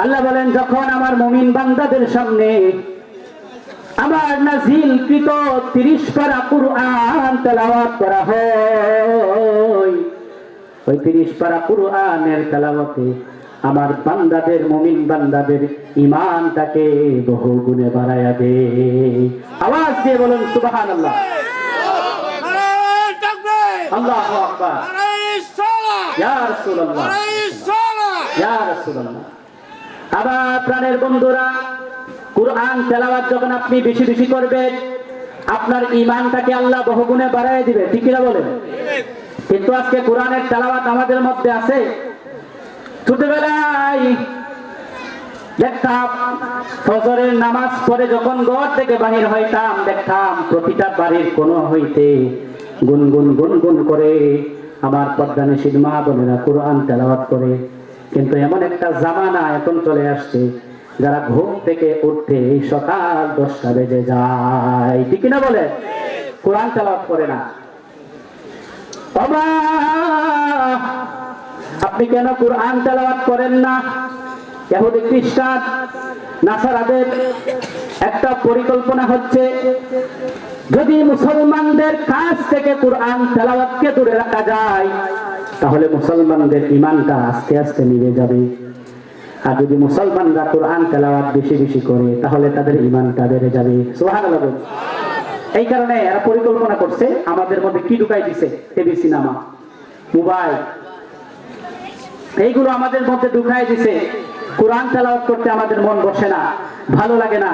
আল্লাহ বলেন যখন আমার মমিন বান্দাদের সামনে আমার নাজিল কৃত তিরিশ পারা কুরআন তেলাওয়াত করা হয় ওই তিরিশ পারা কুরআনের তেলাওয়াতে আমার বান্দাদের মমিন বান্দাদের ইমানটাকে বহু গুণে বাড়াইয়া দে। আওয়াজ দিয়ে বলুন সুবাহান আল্লাহ আল্লাহ আকবার! ইয়া রাসূলুল্লাহ! ইয়া রাসূলুল্লাহ। আবার প্রাণের বন্ধুরা, কুরআন, তেলাওয়াত যখন আপনি বেশি বেশি করবেন, আপনার ইমানটাকে আল্লাহ বহুগুণে বাড়ায় দিবে। ঠিক কিনা বলেন? কিন্তু আজকে কোরআনের তেলাওয়াত আমাদের মধ্যে আছে। দেখতাম নামাজ পড়ে যখন ঘর থেকে বাহির হইতাম, দেখতাম প্রতিটা বাড়ির কোন হইতে গুনগুন গুনগুন করে আমার পদ্মানিশীল মা বোনেরা কোরআন তেলাওয়াত করে। কিন্তু এমন একটা জামানা এখন চলে আসছে, যারা ঘুম থেকে উঠতে সকাল দশটা বেজে যায়। ঠিক না বলে? কোরআন তেলাওয়াত করে না। আপনি কেন কোরআন তেলাওয়াত করেন না? এহুদি খ্রিস্টান, নাসারাদের একটা পরিকল্পনা হচ্ছে, যদি মুসলমানদের কাছ থেকে কোরআন তেলাওয়াতকে দূরে রাখা যায় তাহলে মুসলমানদের ইমানটা আস্তে আস্তে নিভে যাবে। আর যদি মুসলমানরা কোরআন তেলাওয়াত বেশি বেশি করে, তাহলে তাদের ইমানটা বেড়ে যাবে। এই কারণে এরা পরিকল্পনা করছে, আমাদের মধ্যে কি ঢুকাই দিছে? TV cinema, mobile. এইগুলো আমাদের মধ্যে ঢুকাই দিছে। কোরআন তেলাওয়াত করতে আমাদের মন বসে না, ভালো লাগে না।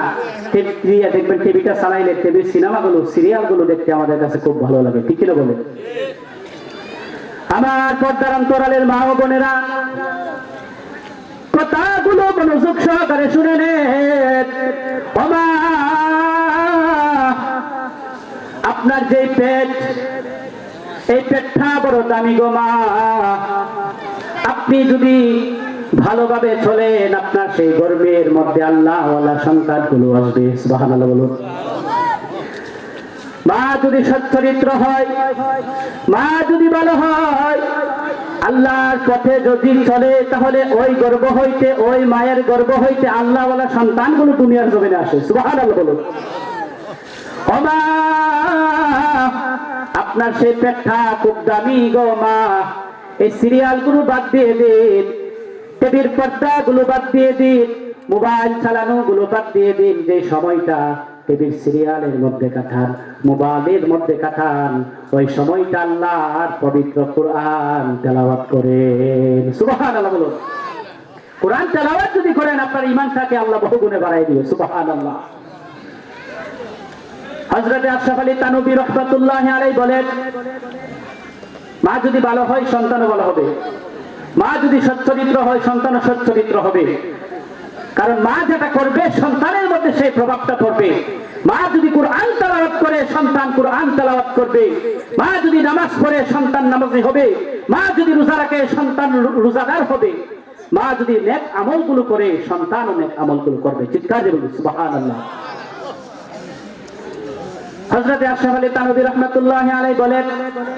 টিভি দেখবেন, টিভিটা চালাইলে টিভির সিনেমাগুলো, সিরিয়ালগুলো দেখতে আমাদের কাছে খুব ভালো লাগে। ঠিক কিনা বলে আমার পর্দার অন্তরালের মা ও বোনেরা, কথাগুলো মনোযোগ সহকারে শুনে আপনার যে পেট, এই পেটটা বড় দামি গো মা। আপনি যদি ভালোভাবে চলেন, আপনার সেই গর্বের মধ্যে আল্লাহ সন্তানগুলো আসবে, সুবহানাল্লাহ বলুন। মা যদি সচ্চরিত্র হয়, মা যদি ভালো হয়, আল্লাহর পথে যদি চলে, তাহলে ওই গর্ব হইতে, ওই মায়ের গর্ব হইতে আল্লাহ আল্লাহওয়ালা সন্তানগুলো দুনিয়ার জমিনে আসে। বলুন। ও আপনার সেই পেটটা খুব দামি গো মা। এই সিরিয়ালগুলো বাদ দিয়ে দিন টিভির পর্দা গুলো বাদ দিয়ে দিন, মোবাইল চালানো গুলো বাদ দিয়ে দিন, যে সময়টা টিভির সিরিয়ালের মধ্যে কাটান মোবাইলের মধ্যে কাটান ওই সময়টা আল্লাহর পবিত্র কোরআন তেলাওয়াত করেন। সুবহানাল্লাহ বলুন। কোরআন তেলাওয়াত যদি করেন, আপনার ইমানটাকে আল্লাহ বহুগুণে বাড়াই দিবে। সুবহানাল্লাহ। হজরতে আশরাফ আলী তানবী আলাই বলেন, মা যদি ভালো হয়, সন্তানও ভালো হবে। মা যদি সচ্চরিত্র হয়, সন্তানও সচ্চরিত্র হবে। কারণ মা যেটা করবে, সন্তানের মধ্যে সেই প্রভাবটা পড়বে। মা যদি কোরআন তেলাওয়াত করে, সন্তান কোরআন তেলাওয়াত করবে। মা যদি নামাজ পড়ে, সন্তান নামাজি হবে। মা যদি রোজা রাখে, সন্তান রোজাদার হবে। মা যদি নেক আমলগুলো করে, সন্তানও নেক আমলগুলো করবে। চিৎকার বলবে সুবহানাল্লাহ। হজরত আশরাফ আলী তানবী রহমতুল্লাহ আলাই বলেন,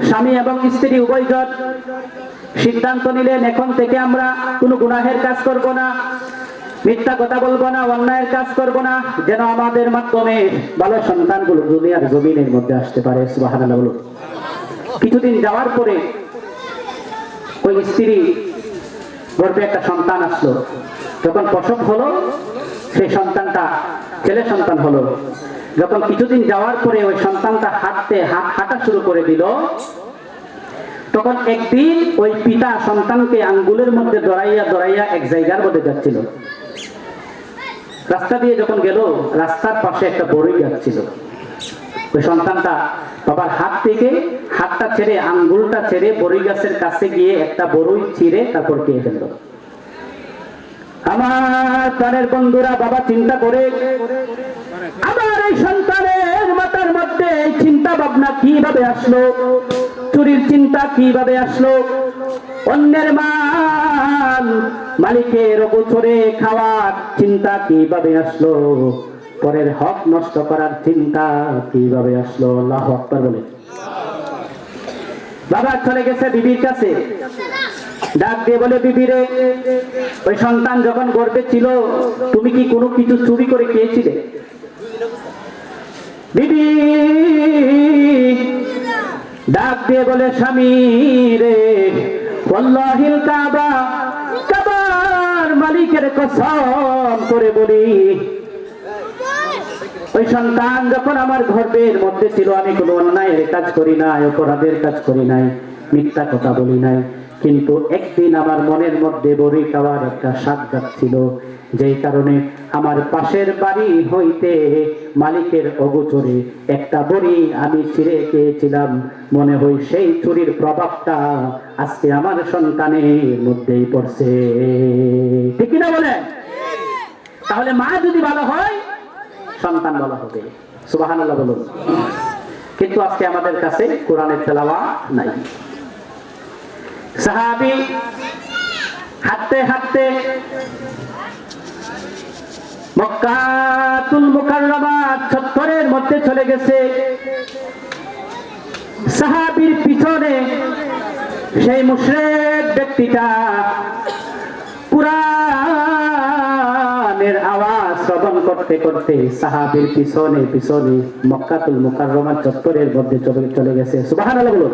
স্বামী এবং স্ত্রী উভয়জন সিদ্ধান্ত নিলেন, এখন থেকে আমরা কোনো গুনাহের কাজ করব না। মিথ্যা কথা বলব না, অন্যায়ের কাজ করব না, যেন আমাদের মাধ্যমে ভালো সন্তানগুলো দুনিয়ার জমিনের মধ্যে আসতে পারে, সুবহানাল্লাহ কিছুদিন যাওয়ার পরে ওই স্ত্রী গর্ভে একটা সন্তান আসলো। যখন প্রসব হলো, সেই সন্তানটা ছেলে সন্তান হলো। যখন কিছুদিন যাওয়ার পরে ওই সন্তানটা হাঁটতে হাঁটা শুরু করে দিল, তখন একদিন ওই পিতা সন্তানকে আঙ্গুলের মধ্যে দড়াইয়া দড়াইয়া এক জায়গার মধ্যে যাচ্ছিল। রাস্তা দিয়ে যখন গেল, রাস্তার পাশে একটা বড়ই যাচ্ছিল ওই সন্তানটা বাবার হাত থেকে হাতটা ছেড়ে, আঙ্গুলটা ছেড়ে বড়ই গাছের কাছে গিয়ে একটা বড়ই ছিঁড়ে তারপর খেয়ে ফেলল। আমার প্রাণের বন্ধুরা, বাবা চিন্তা করে, আমার এই সন্তানের মাথার মধ্যে এই চিন্তা ভাবনা কীভাবে আসলো? চুরির চিন্তা কীভাবে আসলো? অন্যের মাল মালিকের গোচরে খাওয়ার চিন্তা কীভাবে আসলো? পরের হক নষ্ট করার চিন্তা কীভাবে আসলো? আল্লাহ আকবার বলে। বাবা চলে গেছে, বিবির কাছে। ডাক দিয়ে বলে বিবিরে ওই সন্তান যখন গর্বে ছিল, তুমি কি কোনো কিছু চুরি করে খেয়েছিলে? বিবি! ডাক দিয়ে বলে, স্বামী রে কাবা কাবার মালিকের কসম করে বলি। ওই সন্তান যখন আমার ঘরের মধ্যে ছিল, আমি কোনো অন্যায়ের কাজ করি নাই, অপরাধের কাজ করি নাই, মিথ্যা কথা বলি নাই। কিন্তু একদিন আমার মনের মধ্যে বড়ি খাওয়ার একটা স্বাদ ছিল যেই কারণে আমার পাশের বাড়ি হইতে মালিকের অগোচরে একটা বড়ি আমি ছিঁড়ে খেয়েছিলাম। মনে হয় সেই চুরির প্রভাবটা আজকে আমার সন্তানের মধ্যেই পড়ছে। ঠিক না বলেন? তাহলে মা যদি ভালো হয়, সন্তান বলা হবে। সুবাহান বলুন। কিন্তু আজকে আমাদের কাছে কোরআনের তেলাওয়া নাই। সাহাবি হাঁটতে হাঁটতে মক্কাতুল মুকাররমা চত্বরের মধ্যে চলে গেছে। সাহাবির পিছনে সেই মুশরিক ব্যক্তিটা কুরআনের আওয়াজ শ্রবণ করতে করতে সাহাবীর পিছনে পিছনে মক্কাতুল মুকাররমা চত্বরের মধ্যে চলে চলে গেছে। সুবহানাল্লাহ বলুন।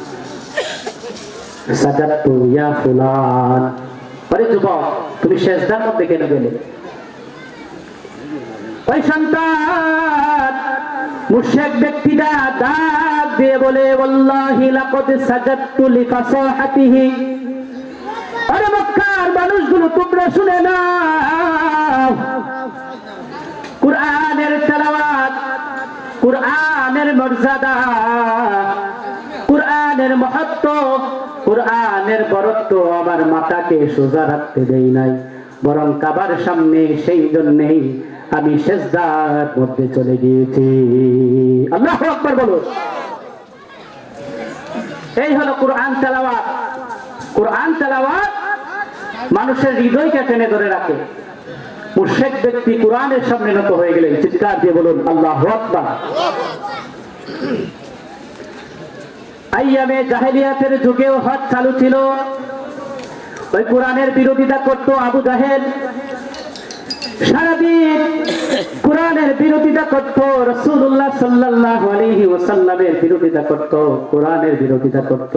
সাজাত্তু, ইয়া ফুলান। আরে যুবক, তুমি শেষদার মধ্যে কেন গেলে? ওই সন্তান ব্যক্তিটা ডাক দিয়ে বলে, ওয়াল্লাহি লাকাদ সাজাদতু লিফাসাহাতিহি। আরে মক্কার মানুষগুলো, তোমরা শুনে নাও। কুরআনের তেলাওয়াত, কুরআনের মর্যাদা, কুরআনের মহত্ব কুরআনের বরত্ব আমার মাতাকে সোজা রাখতে দেই নাই, বরং কাবার সামনে সেই জন্যেই আমি শেষদার মধ্যে চলে গিয়েছি। আল্লাহ আকবার বলুন এই হলো কোরআন তেলাওয়াত। কোরআন তেলাওয়াত মানুষের হৃদয়কে টেনে ধরে রাখে। মুর্শেক ব্যক্তি কোরআনের সামনে নত হয়ে গেলেন। চিৎকার দিয়ে বলুন, আল্লাহ আকবার। আইয়ামে জাহেলিয়াতের যুগেও হজ চালু ছিল। ওই কোরআনের বিরোধিতা করত আবু জাহেল। সারাদিন কোরআনের বিরোধিতা করত রসুল্লাহ সাল্লাহ আলহি ওসাল্লামের বিরোধিতা করত, কোরআনের বিরোধিতা করত।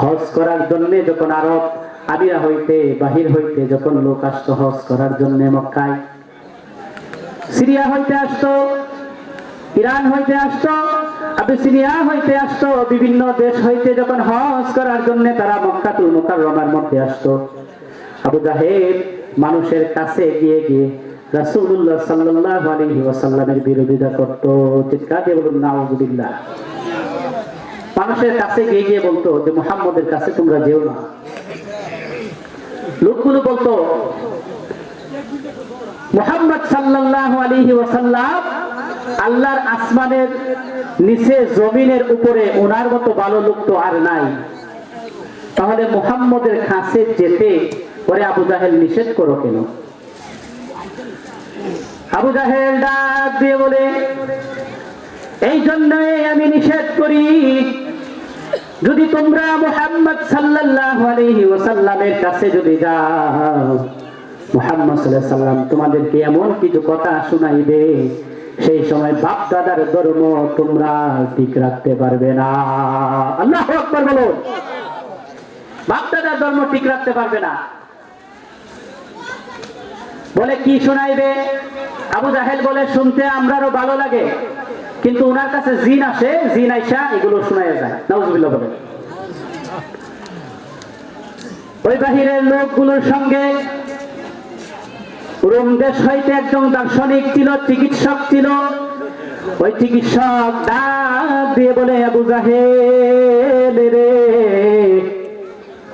হজ করার জন্য যখন আরব আবিরা হইতে, বাহির হইতে যখন লোক আসতো হজ করার জন্য মক্কায়। সিরিয়া হইতে আসতো, ইরান হইতে আসতো আবিসিনিয়া হইতে আসতো, বিভিন্ন দেশ হইতে যখন হজ করার জন্য তারা মক্কাতুল মুকাররমার মধ্যে আসতো। আবু জাহেদ মানুষের কাছে গিয়ে গিয়ে রাসূলুল্লাহ সাল্লাল্লাহু আলাইহি ওয়াসাল্লামের বিরোধিতা করত। চিৎকার দিয়ে বলুন, নাউজুবিল্লাহ। মানুষের কাছে গিয়ে গিয়ে বলতো যে, মুহাম্মদের কাছে তোমরা যেও না। লোকগুলো বলতো, মুহাম্মদ সাল্লাল্লাহু আলাইহি ওয়াসাল্লাম আল্লাহর আসমানের নিচে জমিনের উপরে ওনার মতো ভালো লোক তো আর নাই। তাহলে মুহাম্মদের কাছে যেতে পরে আবু জাহেল নিষেধ করো কেন? আবু জাহেল ডাক দিয়ে বলে, এই জন্যই আমি নিষেধ করি, যদি তোমরা মুহাম্মদ সাল্লাল্লাহু আলাইহি ওয়াসাল্লামের কাছে যদি যাও, মুহাম্মদ সাল্লাল্লাহু আলাইহি সাল্লাম তোমাদেরকে এমন কিছু কথা শোনাইবে সেই সময় বাপ দাদার ধর্ম তোমরা ঠিক রাখতে পারবে না। আল্লাহ আকবার বলো বাপ দাদার ধর্ম ঠিক রাখতে পারবে না। বলে কি শোনাইবে? আবু জাহেল বলে, শুনতে আমরারও ভালো লাগে, কিন্তু ওনার কাছে জিন আসে, জিন আইসা এগুলো শোনায় যায়। নাউজুবিল্লাহ বলে ওই বাহিরের লোকগুলোর সঙ্গে রোম দেশ হইতে একজন দার্শনিক ছিল, চিকিৎসক ছিল। ওই চিকিৎসক ডাক দিয়ে বলে, আবু জাহেল রে,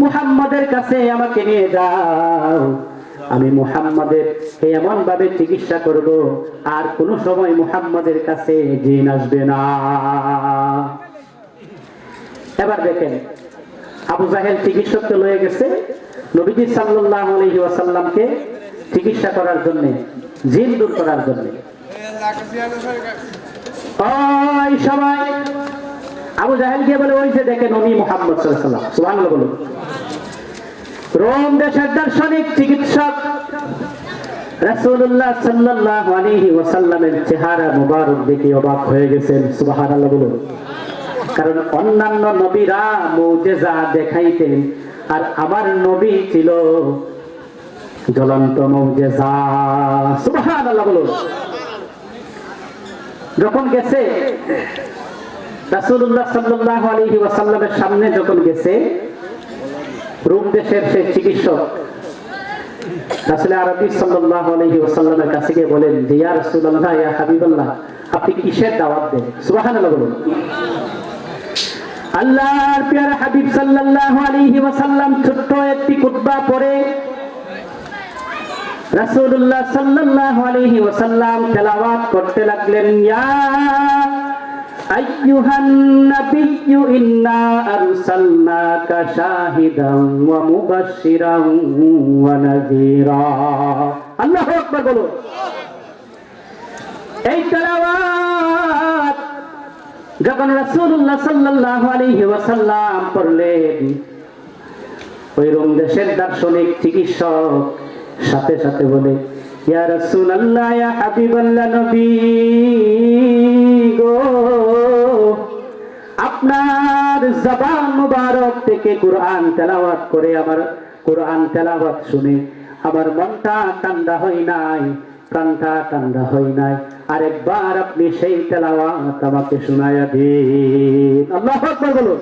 মুহাম্মাদের কাছে আমাকে নিয়ে যাও। আমি মুহাম্মাদের এমন ভাবে চিকিৎসা করব, আর কোন সময় মুহাম্মাদের কাছে জিন আসবে না। এবার দেখেন, আবু জাহেল চিকিৎসককে লয়ে গেছে। নবীজি সাল্লাল্লাহু আলাইহি ওয়াসাল্লামকে চিকিৎসা করার জন্য, জিন দূর করার জন্য। সময় আবু জাহেল কে বলে, ওই যে দেখেন উনি মোহাম্মদ বলুন। রোম দেশের দার্শনিক চিকিৎসক চেহারা দেখে অবাক হয়ে গেছেন কারণ অন্যান্য নবীরা মৌজেজা দেখাইতেন, আর আমার নবী ছিল জ্বলন্ত যখন গেছে সামনে যখন গেছে রোম দেশের সেই চিকিৎসক হাবিব ছোট্ট একটি খুতবা পড়ে রাসূলুল্লাহ সাল্লাল্লাহু আলাইহি ওয়াসাল্লাম তেলাওয়াত করতে লাগলেন, ইয়া আইয়ুহান নাবিয়্যু ইন্না আরসালনাকা ওয়া ওয়া নাযীরা। আল্লাহু আকবার বলুন এই তেলাওয়াত যখন রাসূলুল্লাহ সাল্লাল্লাহু আলাইহি ওয়াসাল্লাম পড়লেন ওই রোম দেশের দার্শনিক চিকিৎসক সাথে সাথে বলে, ইয়া রাসূলুল্লাহ, ইয়া হাবিবাল্লাহ নবী গো, আপনার জবান মুবারক থেকে কোরআন তেলাওয়াত করে আমার কোরআন তেলাওয়াত শুনে আমার মনটা ঠান্ডা হয় নাই, প্রাণটা ঠান্ডা হয় নাই। আরেকবার আপনি সেই তেলাওয়াত আমাকে শোনায়া দিন। আল্লাহু বলুন।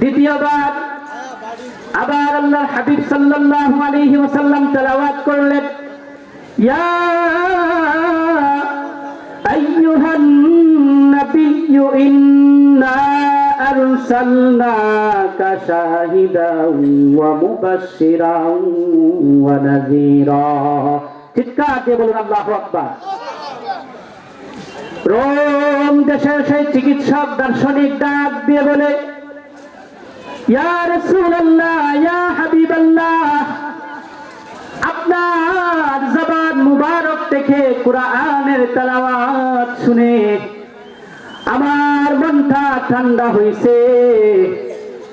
দ্বিতীয়বার আবার আল্লাহর হাবিব সাল্লাল্লাহু আলাইহি ওয়াসাল্লাম তেলাওয়াত করলেন, ইয়া আইয়ুহান নাবিয়্যু ইন্না আরসালনাকা শাহিদান ওয়া মুবাশশিরান ওয়া নাযীরা। চিৎকার দিয়ে বলুন, আল্লাহু আকবার। রোম দেশের সেই চিকিৎসক দার্শনিক ডাক দিয়ে বলে ইয়া রাসূলুল্লাহ, ইয়া হাবিবাল্লাহ। আপনার জবান মুবারক তেলাওয়াত শুনে আমার মনটা ঠান্ডা হইছে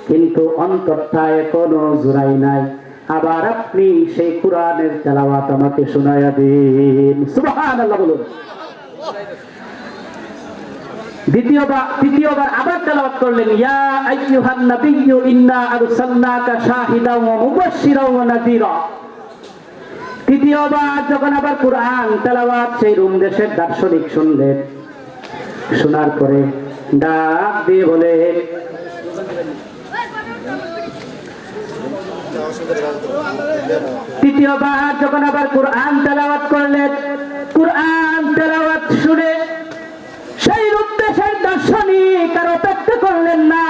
কিন্তু অন্তরটা এখনও জুড়াই নাই। আবার আপনি সেই কোরআনের তেলাওয়াত আমাকে শোনায়া দিন। সুবহানাল্লাহ বলুন। দ্বিতীয়বার, তৃতীয়বার আবার তেলাওয়াত করলেন, ইয়া আইয়ুহান নাবিয়্যু, ইন্না আরসালনাকা শাহিদান ওয়া মুবাশশিরান ওয়া নাযীরা। তৃতীয়বার যখন আবার কোরআন তেলাওয়াত, সেই রোম দেশের দার্শনিক শুনলেন। শোনার পরে ডাক দিয়ে বলে, তৃতীয়বার যখন আবার কোরআন তেলাওয়াত করলেন, কোরআন তেলাওয়াত শুনে সেই উদ্দেশ্যের দার্শনিক আর অপেক্ষা করলেন না।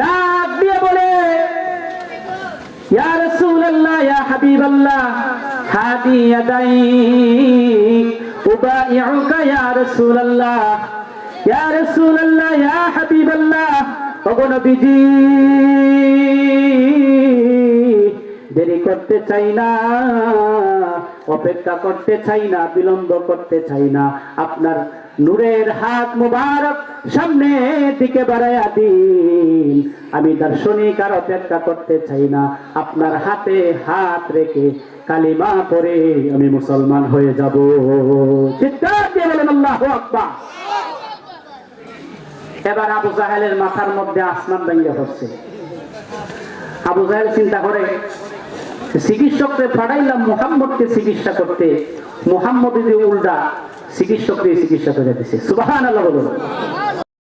ডাক দিয়ে বলে হাবিবাল্লাহ ইয়া ইয়া হাবিবাল্লাহ দেরি করতে চাই না, অপেক্ষা করতে চাই না, বিলম্ব করতে চাই না। আপনার নূরের হাত মুবারক সামনে দিকে বাড়াইয়া দিন। আমি দার্শনিক আর অপেক্ষা করতে চাই না। আপনার হাতে হাত রেখে কালিমা পরে আমি মুসলমান হয়ে যাব। এবার আবু জাহেলের মাথার মধ্যে আসমান ভেঙে হচ্ছে আবু জাহেল চিন্তা করে, চিকিৎসককে পাঠাইলাম মোহাম্মদকে চিকিৎসা করতে। মোহাম্মদ যদি উল্টা চিকিৎসককে চিকিৎসা করে দিছে সুবাহান আল্লাহ বলুন।